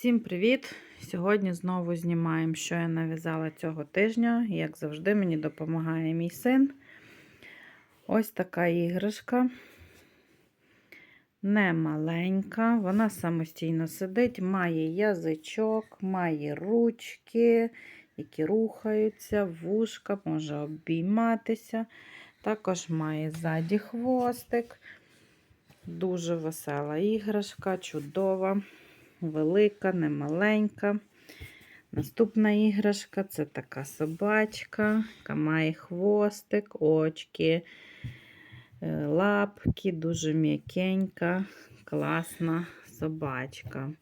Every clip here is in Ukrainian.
Всім привіт! Сьогодні знову знімаємо, що я нав'язала цього тижня. Як завжди, мені допомагає мій син. Ось така іграшка. Не маленька, вона самостійно сидить, має язичок, має ручки, які рухаються, вушка, може обійматися. Також має ззаді хвостик. Дуже весела іграшка, чудова велика, не маленька. Наступна іграшка це така собачка, яка має хвостик, очки, е, лапки, дуже м'якенька, класна собачка.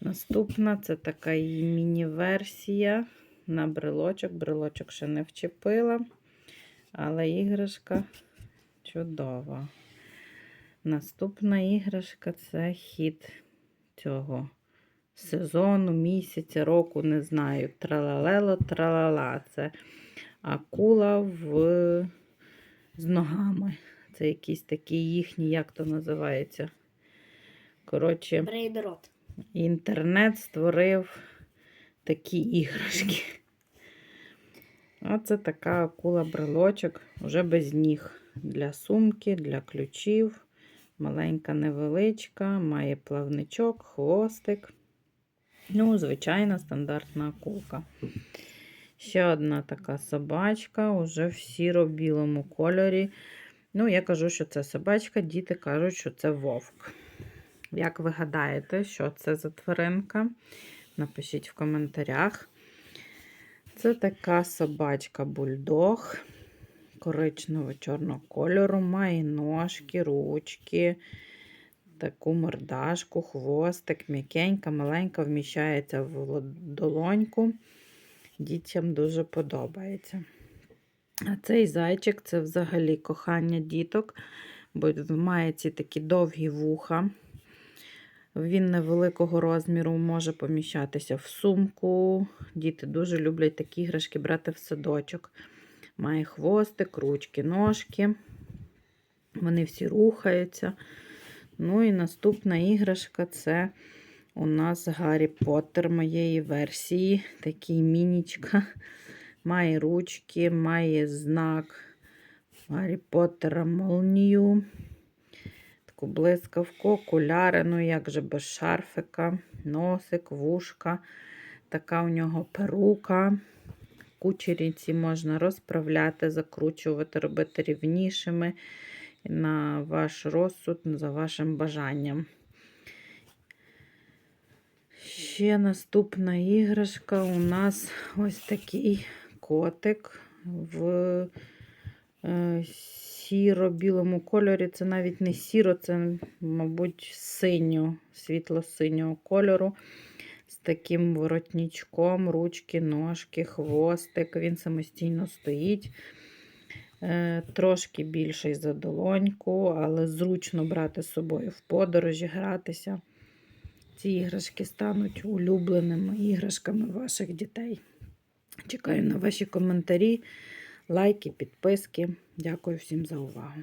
Наступна це така її міні-версія на брелочок. Брелочок ще не вчепила, але іграшка чудова. Наступна іграшка це хід цього сезону, місяця, року, не знаю. Тралалело, тралала. Це акула в... з ногами. Це якісь такі їхні, як то називається. Коротше, Брейдрот. інтернет створив такі іграшки. Оце така акула-брелочок, вже без ніг. Для сумки, для ключів. Маленька невеличка, має плавничок, хвостик. Ну, звичайна стандартна акулка. Ще одна така собачка, уже в сіро-білому кольорі. Ну, я кажу, що це собачка, діти кажуть, що це вовк. Як ви гадаєте, що це за тваринка? Напишіть в коментарях. Це така собачка бульдог коричнево-чорного кольору, має ножки, ручки, таку мордашку, хвостик, м'якенька, маленька, вміщається в долоньку. Дітям дуже подобається. А цей зайчик це взагалі кохання діток, бо має ці такі довгі вуха. Він невеликого розміру може поміщатися в сумку. Діти дуже люблять такі іграшки брати в садочок. Має хвостик, ручки, ножки. Вони всі рухаються. Ну і наступна іграшка це у нас Гаррі Поттер моєї версії. Такий мінічка. Має ручки, має знак Гаррі Поттера молнію. Таку блискавку, окуляри, ну як же без шарфика, носик, вушка. Така у нього перука кучеріці можна розправляти, закручувати, робити рівнішими на ваш розсуд, за вашим бажанням. Ще наступна іграшка у нас ось такий котик в е, сіро-білому кольорі. Це навіть не сіро, це, мабуть, синьо, світло-синього кольору таким воротничком, ручки, ножки, хвостик. Він самостійно стоїть. Е, трошки більший за долоньку, але зручно брати з собою в подорожі, гратися. Ці іграшки стануть улюбленими іграшками ваших дітей. Чекаю на ваші коментарі, лайки, підписки. Дякую всім за увагу.